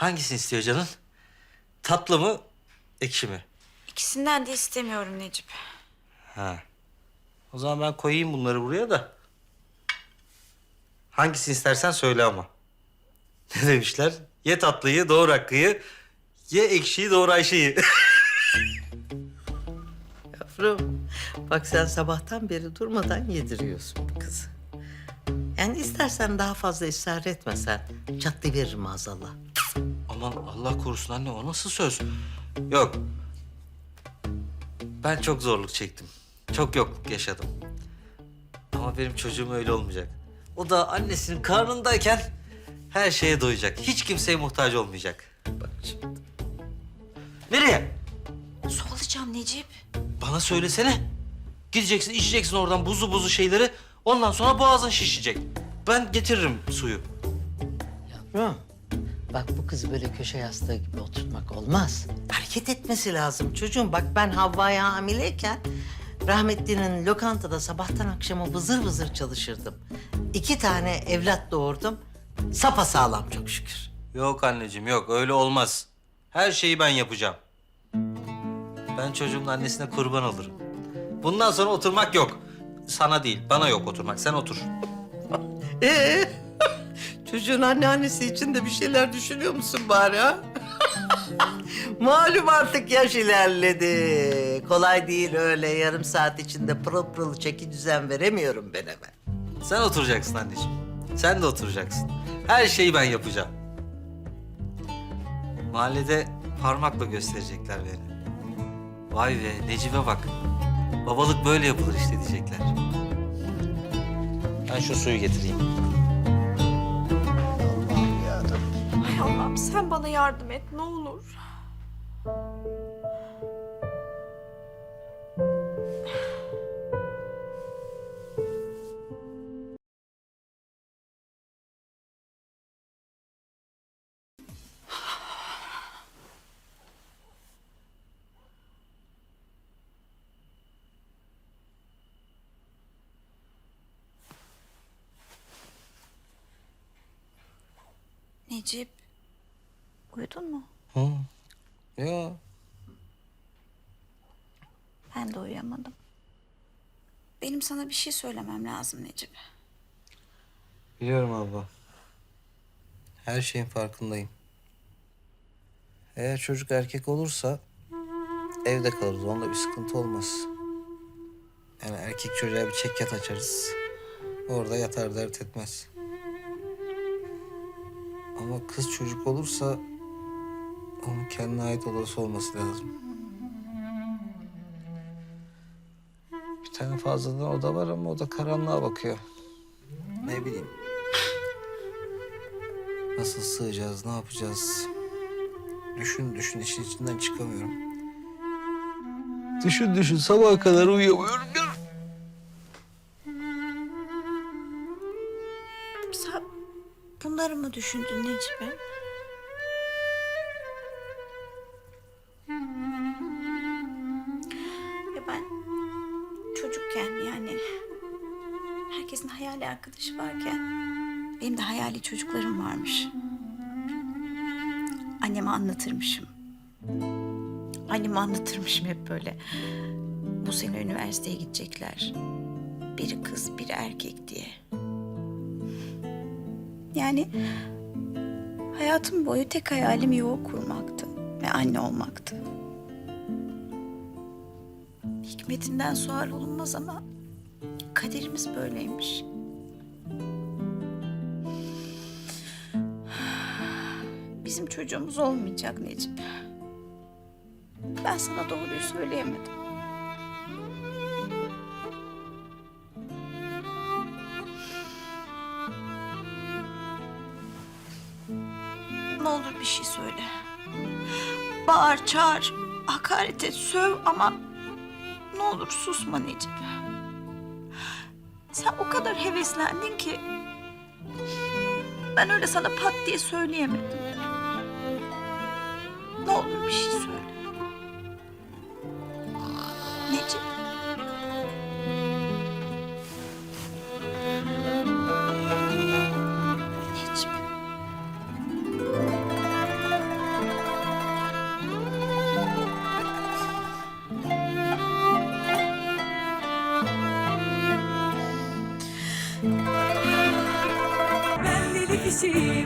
Hangisini istiyor canın? Tatlı mı, ekşi mi? İkisinden de istemiyorum Necip. Ha. O zaman ben koyayım bunları buraya da. Hangisini istersen söyle ama. Ne demişler? Ye tatlıyı, doğur hakkıyı. Ye ekşiyi, doğur Ayşe'yi. Yavrum, bak sen sabahtan beri durmadan yediriyorsun bu kızı. Yani istersen daha fazla ısrar etmesen çatlayıveririm maazallah. Aman Allah korusun anne o nasıl söz? Yok. Ben çok zorluk çektim. Çok yokluk yaşadım. Ama benim çocuğum öyle olmayacak. O da annesinin karnındayken her şeye doyacak. Hiç kimseye muhtaç olmayacak. Bak şimdi. Nereye? Su alacağım Necip. Bana söylesene. Gideceksin, içeceksin oradan buzlu buzlu şeyleri. Ondan sonra boğazın şişecek. Ben getiririm suyu. Yavrum, bak bu kızı böyle köşe yastığı gibi oturtmak olmaz. Hareket etmesi lazım çocuğum. Bak ben Havva'ya hamileyken rahmetlinin lokantada sabahtan akşama vızır vızır çalışırdım. İki tane evlat doğurdum. Sapa sağlam çok şükür. Yok anneciğim yok öyle olmaz. Her şeyi ben yapacağım. Ben çocuğumun annesine kurban olurum. Bundan sonra oturmak yok. Sana değil, bana yok oturmak. Sen otur. Ee, çocuğun anneannesi için de bir şeyler düşünüyor musun bari ha? Malum artık yaş ilerledi. Kolay değil öyle yarım saat içinde pırıl pırıl çeki düzen veremiyorum ben hemen. Sen oturacaksın anneciğim. Sen de oturacaksın. Her şeyi ben yapacağım. Mahallede parmakla gösterecekler beni. Vay be Necibe bak. Babalık böyle yapılır işte diyecekler. Ben şu suyu getireyim. Sen bana yardım et ne olur. Necip, uyudun mu? Hı. Ya Ben de uyuyamadım. Benim sana bir şey söylemem lazım Necip. Biliyorum abla. Her şeyin farkındayım. Eğer çocuk erkek olursa evde kalırız. Onda bir sıkıntı olmaz. Yani erkek çocuğa bir çekyat açarız. Orada yatar dert etmez. Ama kız çocuk olursa onun kendine ait odası olması lazım. Bir tane fazladan oda var ama o da karanlığa bakıyor. Ne bileyim. Nasıl sığacağız, ne yapacağız? Düşün düşün işin içinden çıkamıyorum. Düşün düşün sabaha kadar uyuyamıyorum. Sen bunları mı düşündün Necip'im? Çocukken yani herkesin hayali arkadaşı varken benim de hayali çocuklarım varmış. Anneme anlatırmışım. Anneme anlatırmışım hep böyle. Bu sene üniversiteye gidecekler. Biri kız, biri erkek diye. Yani hayatım boyu tek hayalim yuva kurmaktı ve anne olmaktı. Hikmetinden sual olunmaz ama kaderimiz böyleymiş. Bizim çocuğumuz olmayacak Necip. Ben sana doğruyu söyleyemedim. Ne olur bir şey söyle. Bağır, çağır, hakaret et, söv ama ne olur susma Necip. Sen o kadar heveslendin ki ben öyle sana pat diye söyleyemedim. Ne olur bir şey söyle. kardeşim